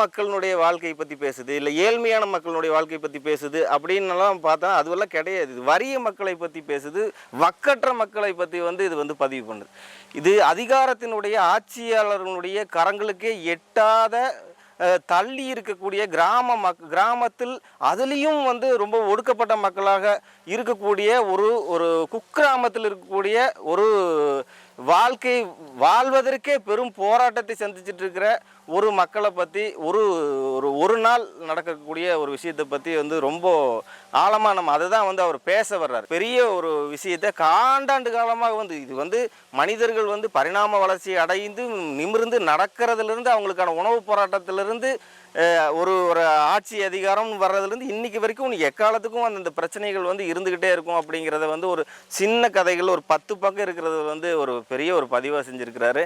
மக்களினுடைய வாழ்க்கையை பற்றி பேசுது இல்லை ஏழ்மையான மக்களுடைய வாழ்க்கையை பற்றி பேசுது அப்படின்னுலாம் பார்த்தா அதுவெல்லாம் கிடையாது. இது வறிய மக்களை பற்றி பேசுது வக்கற்ற மக்களை பற்றி வந்து இது வந்து பதிவு பண்ணுது. இது அதிகாரத்தினுடைய ஆட்சியாளர்களுடைய கரங்களுக்கே எட்டாத தள்ளி இருக்கக்கூடிய கிராம மக் கிராமத்தில் அதுலேயும் வந்து ரொம்ப ஒடுக்கப்பட்ட மக்களாக இருக்கக்கூடிய ஒரு ஒரு குக்கிராமத்தில் இருக்கக்கூடிய ஒரு வாழ்க்கை வாழ்வதற்கே பெரும் போராட்டத்தை சந்திச்சுட்டு இருக்கிற ஒரு மக்களை பற்றி ஒரு ஒரு ஒரு நாள் நடக்கக்கூடிய ஒரு விஷயத்தை பற்றி வந்து ரொம்ப ஆழமாக நம்ம அதை தான் வந்து அவர் பேச வர்றார். பெரிய ஒரு விஷயத்தை காண்டாண்டு காலமாக வந்து இது வந்து மனிதர்கள் வந்து பரிணாம வளர்ச்சி அடைந்து நிமிர்ந்து நடக்கிறதுலேருந்து அவங்களுக்கான உணவு போராட்டத்திலிருந்து ஒரு ஒரு ஆட்சி அதிகாரம் வர்றதுலேருந்து இன்னைக்கு வரைக்கும் எக்காலத்துக்கும் அந்தந்த பிரச்சனைகள் வந்து இருந்துக்கிட்டே இருக்கும் அப்படிங்கிறத வந்து ஒரு சின்ன கதைகள் ஒரு பத்து பக்கம் இருக்கிறது வந்து ஒரு பெரிய ஒரு பதிவாக செஞ்சுருக்கிறாரு.